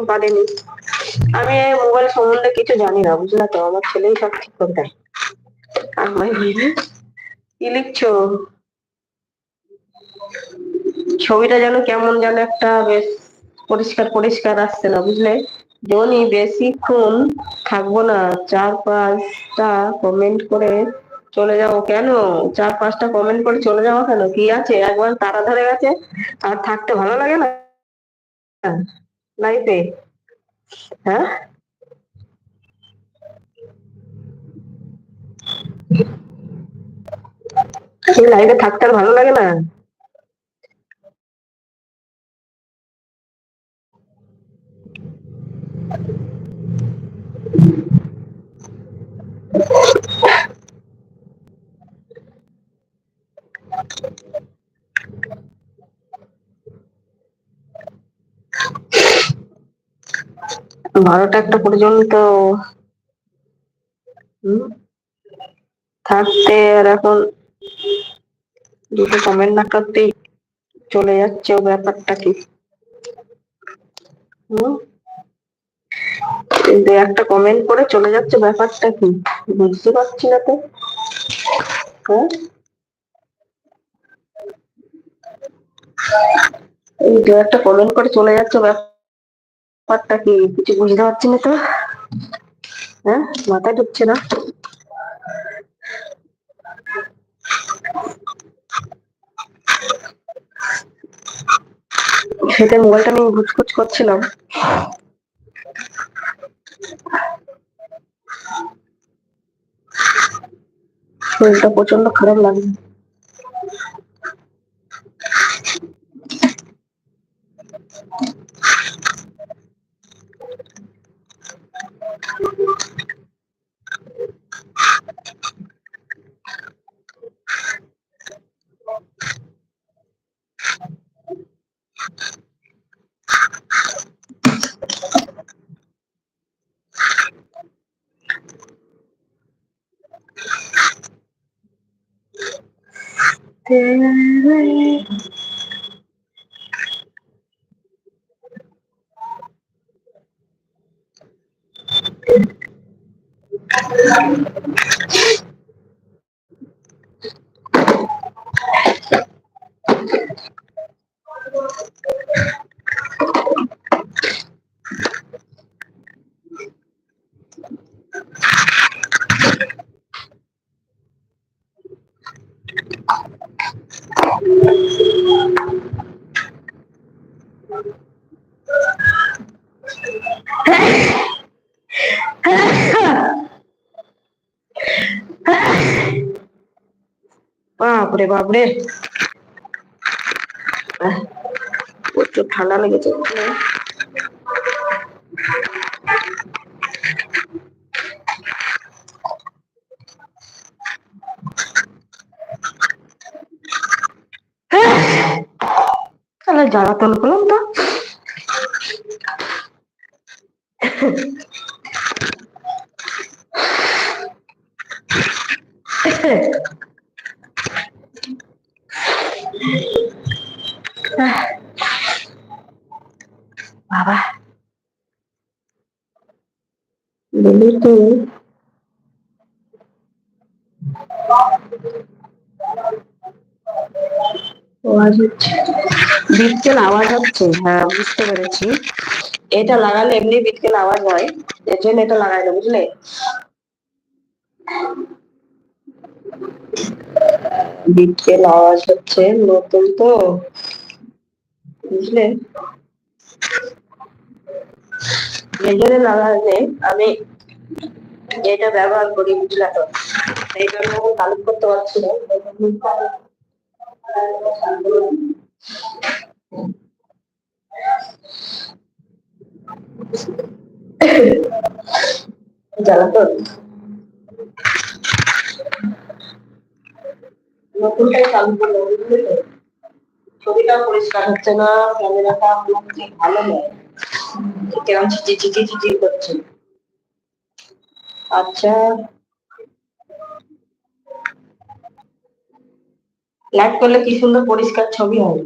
তেমন পারেনি। আমি মোবাইল সম্বন্ধে কিছু জানি না, বুঝলে তো? আমার ছেলেই সব ঠিক করে দেয়। কি লিখছো? ছবিটা যেন কেমন যেন একটা বেশ পরিষ্কার পরিষ্কার আসছে না, বুঝলে? জনি বেশিক্ষণ থাকব না, চার পাঁচটা কমেন্ট করে চলে যাব কেন? চার পাঁচটা কমেন্ট করে চলে যাব কেন? কি আছে? একবার তারা ধরে গেছে? আর থাকতে ভালো লাগে না? লাইফে হ্যাঁ? লাইফে থাকতে আর ভালো লাগে না? বারোটা একটা পর্যন্ত থাকতে আর এখন দুটো কমেন্ট না করতেই চলে যাচ্ছে ও ব্যাপারটা কি? কিন্তু একটা কমেন্ট করে চলে যাচ্ছে ব্যাপারটা কি? বুঝতে পারছি না তো। হ্যাঁ? এই দু একটা কমেন্ট করে চলে যাচ্ছে ব্যাপারটা কি কিছু বুঝতে পারছি না তো? হ্যাঁ মাথায় ঢুকছে না? সেটা মোবাইলটা নিয়ে ঘুচঘুচ করছিলাম। শরীরটা প্রচণ্ড খারাপ লাগছে। তেরে বাপরে বাপরে। প্রচুর ঠান্ডা লেগেছে। তাহলে জ্বালাতন করলাম তো বাবা বলি তো আওয়াজ হচ্ছে বিটকেল আওয়াজ হচ্ছে? হ্যাঁ বুঝতে পেরেছি। এটা লাগালে এমনি বিটকেল আওয়াজ হয়। এর জন্য এটা লাগাই না বুঝলে? বিটকেল আওয়াজ হচ্ছে নতুন তো, বুঝলে? এই জন্য লাগালে আমি এটা ব্যবহার করি, বুঝলে তো? এই জন্য কালেক্ট করতে পারছি না। জ্বালাতন নতুনটাই চালু করল ছবিটা পরিষ্কার হচ্ছে না ক্যামেরাটা ভালো নয় ঝিঝি করছে আচ্ছা। লাইট করলে কি সুন্দর পরিষ্কার ছবি হয়?